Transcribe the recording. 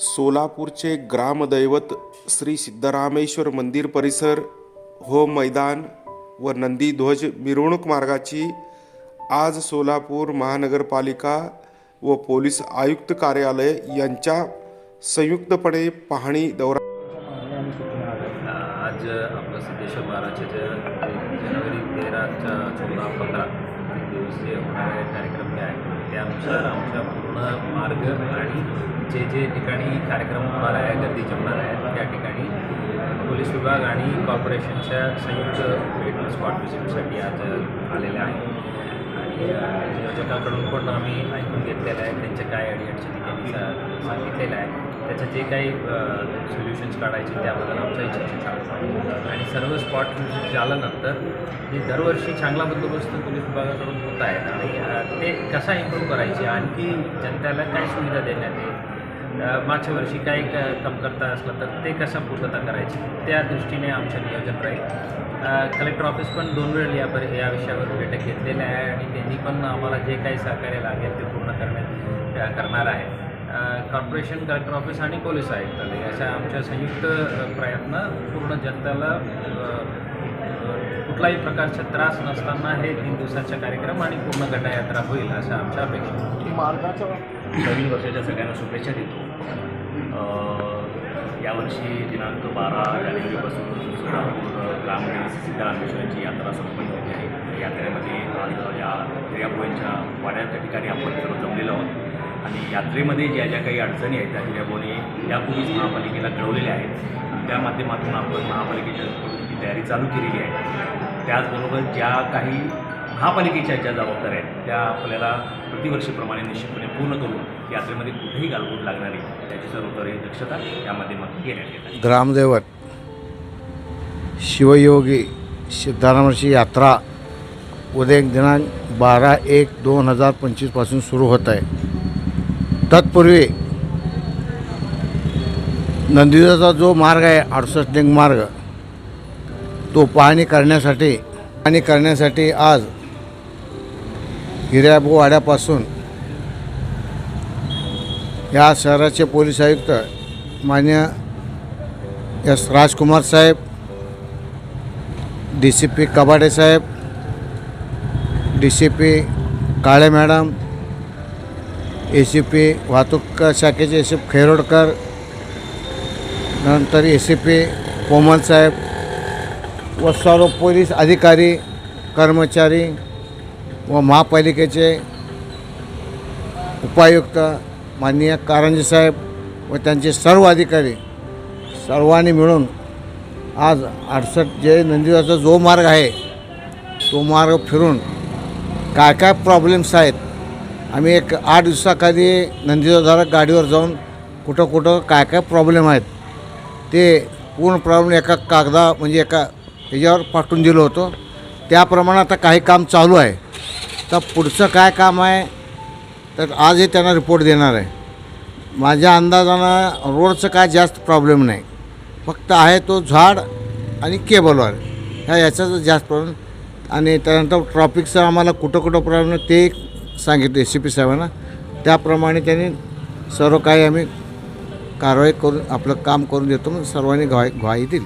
सोलापूरचे ग्रामदैवत श्री सिद्धरामेश्वर मंदिर परिसर हो मैदान व नंदी ध्वज मिरवणूक मार्गाची आज सोलापूर महानगरपालिका व पोलीस आयुक्त कार्यालय यांच्या संयुक्तपणे पाहणी दौरा आज आपलं सिद्धेश्वर महाराजचे जे जानेवारी तेराच्या चौदा पंधरा दिवसीय होणारे कार्यक्रम जे आहेत त्यानुसार आमच्या पूर्ण मार्ग आणि जे जे ठिकाणी कार्यक्रम होणार आहे गर्दीचे होणार आहे त्या ठिकाणी पोलीस विभाग आणि कॉर्पोरेशनच्या संयुक्त भेट स्पॉट व्हिजिटसाठी आज आलेल्या आहे. नियोजकाकडून पण आम्ही ऐकून घेतलेलं आहे. त्यांच्या काय अडीअडचणी त्यांनी सांगितलेलं आहे. त्याचं जे काही सोल्युशन्स काढायचे त्याबद्दल आमचा इच्छा आणि सर्व स्पॉट व्हिजिट झाल्यानंतर जे दरवर्षी चांगला बंदोबस्त पोलीस विभागाकडून होत आहे आणि ते कसा इम्प्रूव्ह करायचे आणखी जनतेला काय सुविधा देण्यात येईल मागच्या वर्षी काही क कमतरता असलं तर ते कसं पूर्तता करायची त्या दृष्टीने आमचं नियोजन राहील. कलेक्टर ऑफिस पण दोन वेळ या पर या विषयावर बैठक घेतलेली आहे आणि त्यांनी पण आम्हाला जे काही सहकार्य लागेल ते पूर्ण करण्यात करणार आहे कॉर्पोरेशन कलेक्टर ऑफिस आणि पोलीस आयुक्तालय अशा आमच्या संयुक्त प्रयत्न पूर्ण जनतेला कुठलाही प्रकारचा त्रास नसताना हे तीन दिवसाचा कार्यक्रम आणि पूर्ण गटायात्रा होईल असं आमच्या अपेक्षा. नवीन वर्षाच्या सगळ्यांना शुभेच्छा देतो यावर्षी दिनांक बारा जानेवारीपासून सोलापूर ग्रामीण सिद्धरामेश्वरांची यात्रा संपन्न होते आहे. यात्रेमध्ये आज या हिऱ्याभोईंच्या वाड्याच्या ठिकाणी आपण सर्व जमलेलो आहोत. आणि यात्रेमध्ये ज्या ज्या काही अडचणी आहेत त्या हिऱ्याभोईने यापूर्वीच महापालिकेला कळवलेल्या आहेत. त्या माध्यमातून आपण महापालिकेच्या ती तयारी चालू केलेली आहे. त्याचबरोबर ज्या काही महापालिकेच्या ज्या जबाबदाऱ्या आहेत त्या आपल्याला प्रतिवर्षीप्रमाणे निश्चितपणे पूर्ण करून यात्रेमध्ये कुठेही गालबोट लागणारी त्याची सर्वतरी दक्षता या माध्यमातून घेण्यात येत आहे. ग्रामदैवत शिवयोगी सिद्धारामाची यात्रा उद्या दिनांक बारा एक दोन हजार पंचवीसपासून सुरू होत आहे. तत्पूर्वी नंदिदाचा जो मार्ग आहे अडुसष्ट लिंग मार्ग तो पाहणी करण्यासाठी पाहणी करण्यासाठी आज हिऱ्याबोवाड्यापासून या शहराचे पोलीस आयुक्त मान्य एस राजकुमार साहेब D C P Kabade Saheb D C P Kale madam A C P वाहतूक शाखेचे ए सी पी खैरोडकर नंतर ए सी पी कोमल साहेब व सर्व पोलीस अधिकारी कर्मचारी व महापालिकेचे उपायुक्त माननीय कारंजी साहेब व त्यांचे सर्व अधिकारी सर्वांनी मिळून आज अडसष्ट जे नंदिवाचा जो मार्ग आहे तो मार्ग फिरून काय काय प्रॉब्लेम्स आहेत आम्ही एक आठ दिवसाखाली नंदिवाधारक गाडीवर जाऊन कुठं कुठं काय काय प्रॉब्लेम आहेत ते पूर्ण प्रॉब्लेम एका कागदा म्हणजे एका ह्याच्यावर पाठवून दिलं होतं. त्याप्रमाणे आता काही काम चालू आहे. तर पुढचं काय काम आहे तर आज हे त्यांना रिपोर्ट देणार आहे. माझ्या अंदाजानं रोडचं काय जास्त प्रॉब्लेम नाही. फक्त आहे तो झाड आणि केबलवर ह्या याचाच जास्त प्रॉब्लेम आणि त्यानंतर ट्रॉफिकचं आम्हाला कुठं कुठं प्रॉब्लेम ते सांगितलं एस सी पी साहेबांना. त्याप्रमाणे त्यांनी सर्व काही आम्ही कारवाई करून आपलं काम करून देतो मग सर्वांनी ग्वाही ग्वाही दिली.